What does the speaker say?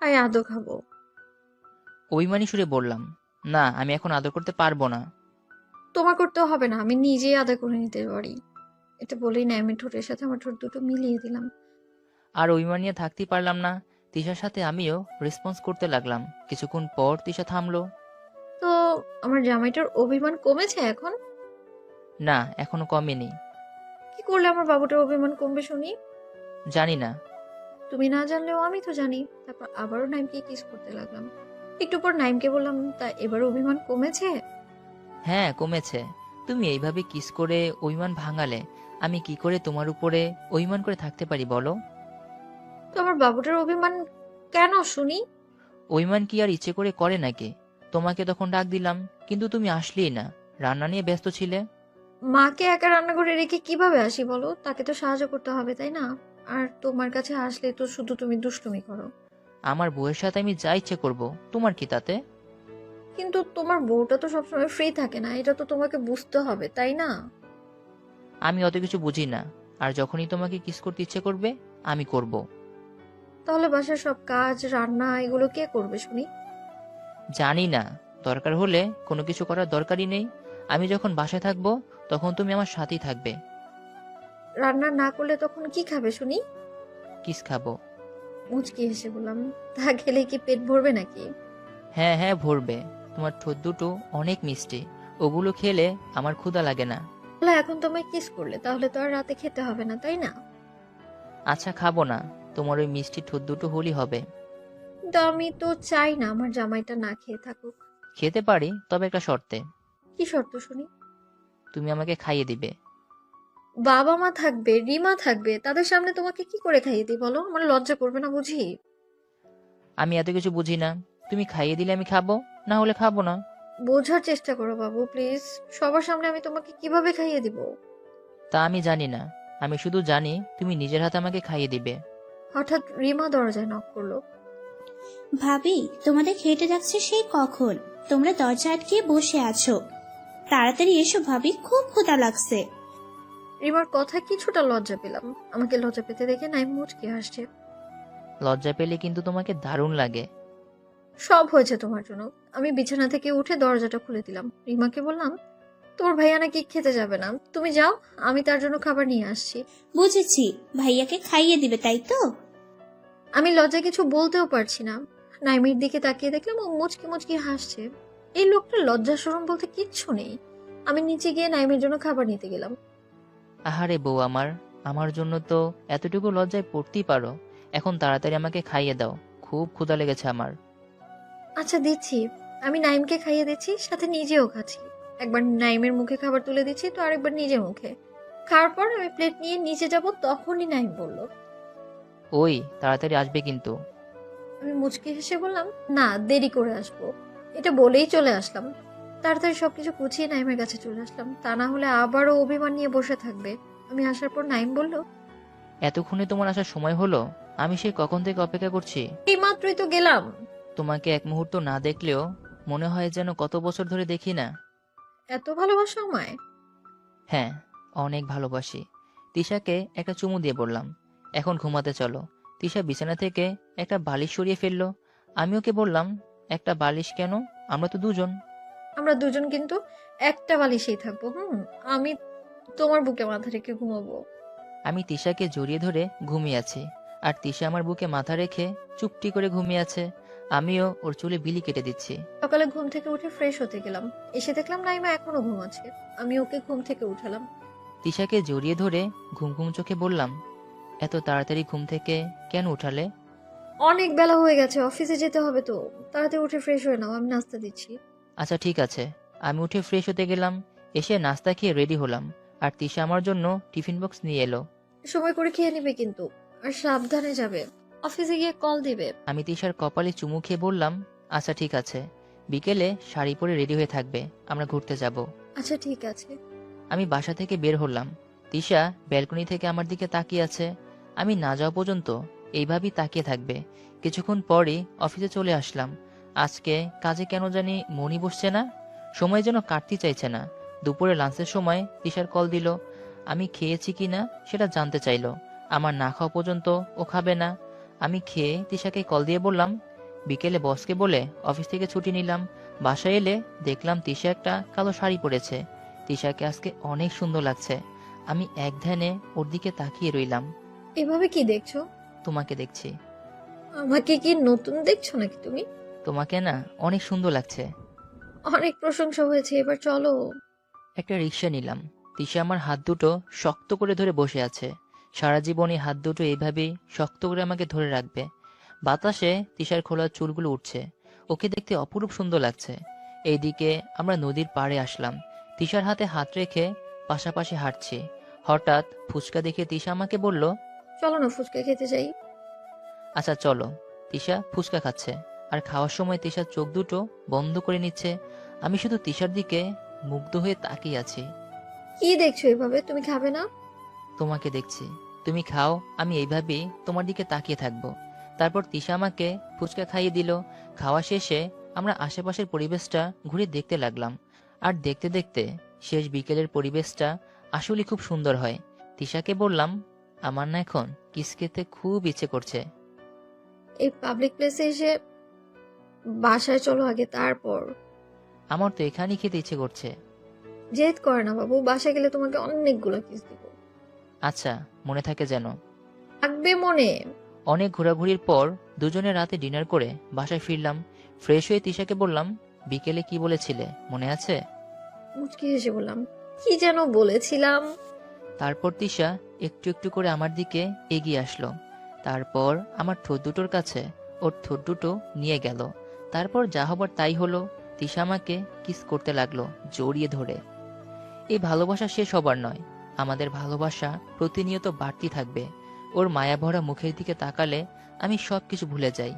আয় আদো খাব। অভিমানী সুরে বললাম না আমি এখন আদর করতে পারব না। তোমার করতে হবে না আমি নিজেই আদা করে নিতে পারি। এটা বলেই না আমি ঠোঁটের সাথে আমার ঠোঁট দুটো মিলিয়ে দিলাম। আর অভিমানিয়ে থাকতেই পারলাম না তিশার সাথে আমিও রেসপন্স করতে লাগলাম। কিছুক্ষণ পর তিশা থামলো। তো আমার জামাইটার অভিমান কমেছে এখন? না এখনও কমেনি। করলে আমার বাবুটার অভিমান কমবে শুনি? জানি না। তুমি না জানলেও আমি তো জানি। তারপর আবারও নাইমকে কিস করতে লাগলাম। একটু পর নাইমকে বললাম তা এবার অভিমান কমেছে? হ্যাঁ কমেছে। তুমি এইভাবে কিস করে অভিমান ভাঙালে আমি কি করে তোমার উপরে অভিমান করে থাকতে পারি বলো? তো আমার বাবুটার অভিমান কেন শুনি? অভিমান কি আর ইচ্ছে করে করে নাকি? তোমাকে তখন ডাক দিলাম কিন্তু তুমি আসলেই না। রান্না নিয়ে ব্যস্ত ছিলে? মাকে একা রান্না করে রেখে কীভাবে আসি বলো? তাকে তো সাহায্য করতে হবে তাই না? আর তোমার কাছে আসলে তো শুধু তুমি দুষ্টুমি করো। আমার বউয়ের সাথে আমি যা ইচ্ছে করব তোমার কি তাতে? কিন্তু তোমার বউটা তো সবসময় ফ্রি থাকে না এটা তো তোমাকে বুঝতে হবে তাই না? আমি অত কিছু বুঝি না আর যখনই তোমাকে কিস করতে ইচ্ছে করবে আমি করব। তাহলে বাসার সব কাজ রান্না এগুলো কে করবে শুনি? জানি না দরকার হলে কোনো কিছু করার দরকারই নেই। আমি যখন বাসায় থাকব তখন তুমি আমার সাথেই থাকবে। রান্না না করলে তখন কি খাবে শুনি? কিস খাব। মুচকি হেসে বললাম তা খেলে কি পেট ভরবে নাকি? হ্যাঁ হ্যাঁ ভরবে। তোমার ঠোঁট দুটো অনেক মিষ্টি। ওগুলো খেলে আমার ক্ষুধা লাগে না। তাহলে এখন তোমায় কিস করলে তাহলে তো আর রাতে খেতে হবে না তাই না? আচ্ছা খাব না। তোমার ওই মিষ্টি ঠোঁট দুটো হলি হবে। কিন্তু আমি তো চাই না আমার জামাইটা না খেয়ে থাকুক। খেতে পারি তবে একটা শর্তে। কি শর্ত শুনি? তুমি আমাকে খাইয়ে দিবে। বাবা মা থাকবে রিমা থাকবে তাদের সামনে তোমাকে কি করে খাইয়ে দিই বলো? আমার লজ্জা করবে না বুঝি? আমি এত কিছু বুঝি না। তুমি খাইয়ে দিলে আমি খাব না হলে খাব না। বোঝার চেষ্টা করো বাবু প্লিজ। সবার সামনে আমি তোমাকে কীভাবে খাইয়ে দিব? তা আমি জানি না। আমি শুধু জানি তুমি নিজের হাতে আমাকে খাইয়ে দিবে। হঠাৎ রিমা দরজায় নক করল। ভাবি তোমাদের খেটে যাচ্ছে সেই কখন? তোমরা দরজা আটকে বসে আছো। তাড়াতাড়ি এসো ভাবি খুব ক্ষুধা লাগছে। রিমার কথা কিছুটা লজ্জা পেলাম। আমাকে লজ্জা পেতে দেখে নাই মুচকে হাসছে। লজ্জা পেলে কিন্তু তোমাকে দারুণ লাগে। সব হয়েছে তোমার জন্য। আমি বিছানা থেকে উঠে দরজাটা খুলে দিলাম। রিমাকে বললাম তোর ভাইয়া নাকি খেতে যাবে না। তুমি যাও আমি তার জন্য খাবার নিয়ে আসছি। বুঝেছি ভাইয়াকে খাইয়ে দিবে তাই তো? আমি লজ্জা কিছু বলতেও পারছি না। নাইমির দিকে তাকিয়ে দেখলাম ও মুচকি মুচকি হাসছে। এই লোকটা লজ্জা সরম বলতে কিচ্ছু নেই। আমি নিচে গিয়ে নাইমের জন্য খাবার নিতে গেলাম। আহারে বউ আমার আমার জন্য তো এতটুকু লজ্জায় পড়তেই পারো। এখন তাড়াতাড়ি আমাকে খাইয়ে দাও খুব ক্ষুধা লেগেছে আমার। আচ্ছা দিচ্ছি। আমি নাইমকে খাইয়ে দিচ্ছি সাথে নিজেও খাচ্ছি। একবার নাইমের মুখে খাবার তুলে দিচ্ছি তো আরেকবার নিজের মুখে। খাওয়ার পর আমি প্লেট নিয়ে নিচে যাব তখনই নাইম বলল। ওই তাড়াতাড়ি আসবে কিন্তু। আমি মুচকি হেসে বললাম না দেরি করে আসব। এটা বলেই চলে আসলাম। তাড়াতাড়ি সব সবকিছু গুছিয়ে নাইমের কাছে চলে আসলাম। তা না হলে আবারও অভিমান নিয়ে বসে থাকবে। আমি আসার পর নাইম বলল এতক্ষণে তোমার আসার সময় হলো? আমি সেই কখন থেকে অপেক্ষা করছি? এই মাত্রই তো গেলাম। তোমাকে এক মুহূর্ত না দেখলেও মনে হয় যেন কত বছর ধরে দেখি না। এত ভালোবাসা আমায়? হ্যাঁ অনেক ভালোবাসি। তিশাকে একটা চুমু দিয়ে বললাম এখন ঘুমাতে চলো। তিশা বিছানা থেকে একটা বালিশ সরিয়ে ফেলল। আমি ওকে বললাম একটা বালিশ কেন? আমরা তো দুজন। আমরা দুজন কিন্তু একটা বালিশেই থাকব হুম? আমি তোমার বুকে মাথা রেখে ঘুমাবো। আমি তিশাকে জড়িয়ে ধরে ঘুমিয়ে আছি আর তিশা আমার বুকে মাথা রেখে চুপটি করে ঘুমিয়ে আছে। আমিও ওর চুলে বিলি কেটে দিচ্ছি। সকালে ঘুম থেকে উঠে ফ্রেশ হতে গেলাম। এসে দেখলাম নাইমা এখনও ঘুমাচ্ছে। আমি ওকে ঘুম থেকে উঠালাম। তিশাকে জড়িয়ে ধরে ঘুম ঘুম চোখে বললাম এত তাড়াতাড়ি ঘুম থেকে কেন উঠালে? অনেক বেলা হয়ে গেছে অফিসে যেতে হবে তো। তাড়াতাড়ি উঠে ফ্রেশ হয়ে নাও আমি নাস্তা দিচ্ছি। আচ্ছা ঠিক আছে। আমি উঠে ফ্রেশ হতে গেলাম এসে নাস্তা খেয়ে রেডি হলাম। আর তিশা আমার জন্য টিফিন বক্স নিয়ে এলো। সময় করে খেয়ে নিবে কিন্তু আর সাবধানে যাবে। অফিসে গিয়ে কল দিবে। আমি তিশার কপালে চুমু খেয়ে বললাম আচ্ছা ঠিক আছে। বিকেলে শাড়ি পরে রেডি হয়ে থাকবে আমরা ঘুরতে যাব। আচ্ছা ঠিক আছে। আমি বাসা থেকে বের হলাম। তিশা ব্যালকনি থেকে আমার দিকে তাকিয়ে আছে। আমি না যাওয়া পর্যন্ত এইভাবেই তাকিয়ে থাকবে। কিছুক্ষণ পরই অফিসে চলে আসলাম। আজকে কাজে কেন জানি মনই বসছে না। সময় যেন কাটতে চাইছে না। দুপুরে লাঞ্চের সময় তিশার কল দিল। আমি খেয়েছি কি না সেটা জানতে চাইলো। আমার না খাওয়া পর্যন্ত ও খাবে না। আমি খেয়ে তিশাকে কল দিয়ে বললাম, বিকেলে বসকে বলে অফিস থেকে ছুটি নিলাম। বাসায় এলে দেখলাম তিশা একটা কালো শাড়ি পরেছে। তিশাকে আজকে অনেক সুন্দর লাগছে। আমি এক ধ্যানে ওর দিকে তাকিয়ে রইলাম। এভাবে কি দেখছ? তোমাকে দেখছি। আমাকে কি নতুন দেখছ নাকি তুমি? তোমাকে না অনেক সুন্দর লাগছে। অনেক প্রশংসা হয়েছে এবার চলো। একটা রিক্সা নিলাম। তিশা আমার হাত দুটো শক্ত করে ধরে বসে আছে। সারা জীবন এই হাত দুটো এইভাবেই শক্ত করে আমাকে ধরে রাখবে। বাতাসে তিশার খোলা চুলগুলো উঠছে। ওকে দেখতে অপরূপ সুন্দর লাগছে। এইদিকে আমরা নদীর পাড়ে আসলাম। তিশার হাতে হাত রেখে পাশাপাশি হাঁটছি। হঠাৎ ফুচকা দেখে তিশা আমাকে বলল চলো না ফুচকা খেতে যাই। আচ্ছা চলো। তিশা ফুচকা খাচ্ছে। আর খাওয়ার সময় তিশার চোখ দুটো বন্ধ করে নিচ্ছে। আমি শুধু তিশার দিকে মুগ্ধ হয়ে তাকিয়ে আছি। কি দেখছ এভাবে? তুমি খাবে না? তোমাকে দেখছি। তুমি খাও আমি এইভাবেই তোমার দিকে তাকিয়ে থাকব। তারপর তিশা আমাকে ফুচকা খাইয়ে দিল। খাওয়া শেষে আমরা আশেপাশের পরিবেশটা ঘুরে দেখতে লাগলাম। আর দেখতে দেখতে শেষ বিকেলের পরিবেশটা আসলে খুব সুন্দর হয়। তিশাকে বললাম আমার না এখন কিস খেতে খুব ইচ্ছে করছে। এই পাবলিক প্লেসে এসে বাসায় চলো আগে তারপর। আমার তো এখানেই খেতে ইচ্ছে করছে। জেদ করে না বাবু বাসায় গেলে তোমাকে অনেকগুলো কিস দিব। আচ্ছা মনে থাকে যেন। থাকবে মনে। অনেক ঘোরাঘুরির পর দুজনে রাতে ডিনার করে বাসায় ফিরলাম। ফ্রেশ হয়ে তিশাকে বললাম বিকেলে কি বলেছিলে? মনে আছে? মুচকি হেসে বললাম কি যেন বলেছিলাম? তারপর তিশা একটু একটু করে আমার দিকে এগিয়ে আসলো। তারপর আমার ঠোঁট দুটোর কাছে, ওর ঠোঁট দুটো নিয়ে গেল। তারপর যা হবার তাই হলো, তিশা আমাকে কিস করতে লাগল, জড়িয়ে ধরে। এই ভালোবাসা শেষ হবার নয়, আমাদের ভালোবাসা প্রতিনিয়ত বাড়তি থাকবে। ওর মায়াভরা মুখের দিকে তাকালে আমি সব কিছু ভুলে যাই।